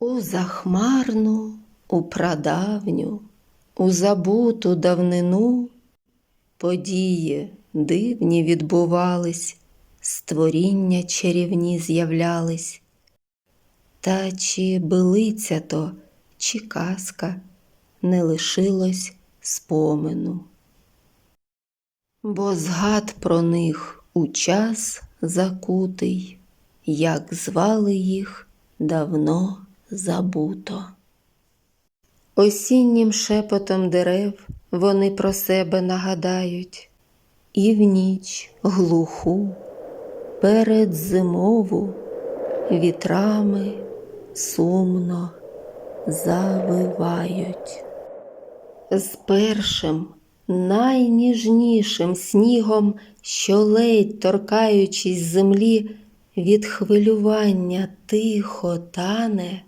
У захмарну, у прадавню, у забуту давнину події дивні відбувались, створіння чарівні з'являлись. Та чи билиця то, чи казка не лишилось спомину. Бо згад про них у час закутий, як звали їх давно забуто. Осіннім шепотом дерев вони про себе нагадають, і в ніч глуху, перед зимову вітрами сумно завивають. З першим найніжнішим снігом, що ледь торкаючись землі, від хвилювання тихо тане,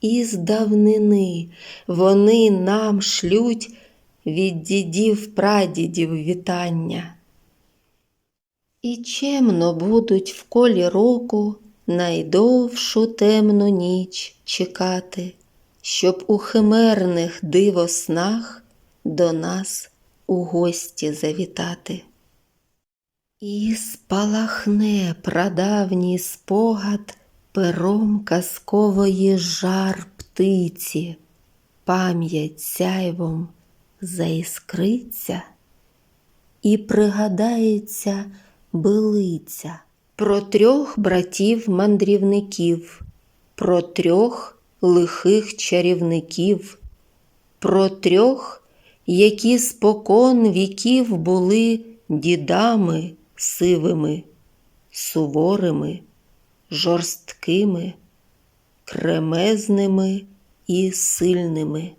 із давнини вони нам шлють від дідів прадідів вітання. І чемно будуть в колі року найдовшу темну ніч чекати, щоб у химерних дивоснах до нас у гості завітати. І спалахне прадавній спогад пером казкової жар птиці, пам'ять сяйвом заіскриться, і пригадається билиця. Про трьох братів-мандрівників, про трьох лихих чарівників, про трьох, які спокон віків були дідами сивими, суворими, жорсткими, кремезними і сильними.